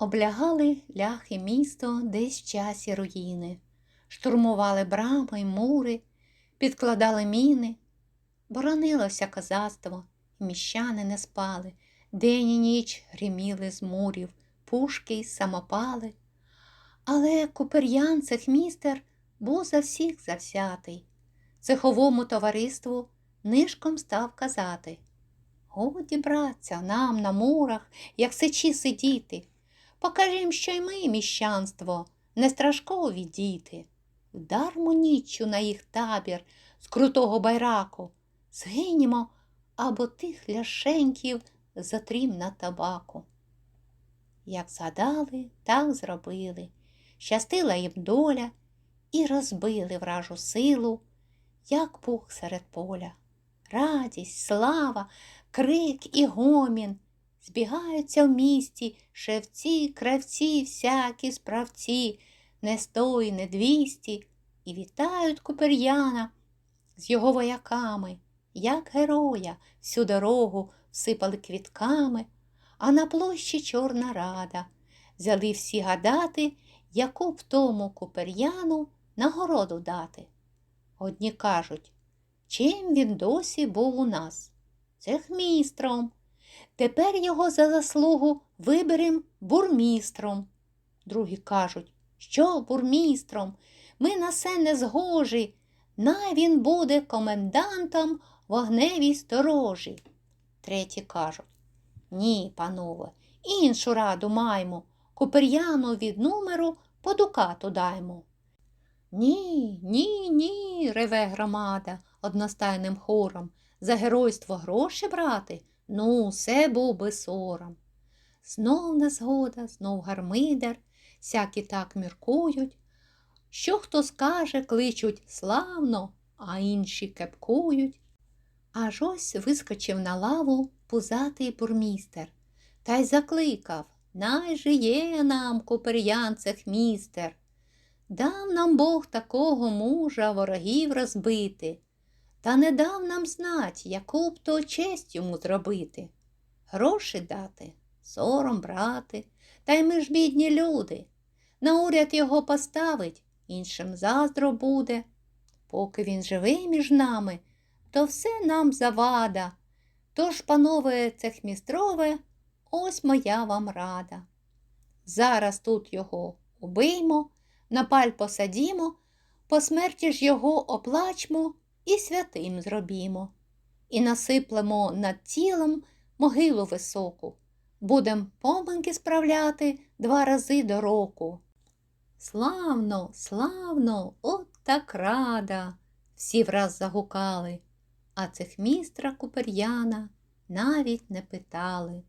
Облягали ляхи місто десь в часі руїни, штурмували брами й мури, підкладали міни, боронилося козацтво, міщани не спали, день і ніч гриміли з мурів, пушки й самопали. Але купер'ян цехмістер був за всіх завзятий. Цеховому товариству нишком став казати. Годі, братця, нам на мурах, як сечі сидіти. Покажім, що й ми, міщанство, не страшкові діти. Вдармо ніччю на їх табір з крутого байраку, згинімо або тих ляшеньків затрім на табаку. Як згадали, так зробили, щастила їм доля і розбили вражу силу, як пух серед поля. Радість, слава, крик і гомін. Збігаються в місті шевці, кравці, всякі справці, не сто й не двісті, і вітають Купер'яна з його вояками, як героя, всю дорогу всипали квітками, а на площі Чорна Рада взяли всі гадати, яку б тому Купер'яну нагороду дати. Одні кажуть, чим він досі був у нас? Цехмістром. Тепер його за заслугу виберем бурмістром. Другі кажуть, що бурмістром? Ми на це не згожі. Най він буде комендантом вогневій сторожі. Треті кажуть, ні, панове, іншу раду маймо, Купер'яну від номеру по дукату даймо. Ні, ні, ні, реве громада одностайним хором. За геройство гроші брати? Ну, все був би сором. Знов незгода, знов гармидер, всякі так міркують. Що хто скаже, кличуть славно, а інші кепкують. Аж ось вискочив на лаву пузатий бурмістер та й закликав Най жиє нам, купер'ян цехмістер. Дав нам Бог такого мужа ворогів розбити, та не дав нам знать, яку б то честь йому зробити. Гроші дати, сором брати, та й ми ж бідні люди. На уряд його поставить, іншим заздро буде. Поки він живий між нами, то все нам завада. Тож, панове цехмістрове, ось моя вам рада. Зараз тут його убиймо, на паль посадімо, по смерті ж його оплачмо і святим зробімо. І насиплемо над тілом могилу високу. Будем поминки справляти два рази до року. Славно, славно, от так рада. Всі враз загукали, а цехмістра Купер'яна навіть не питали.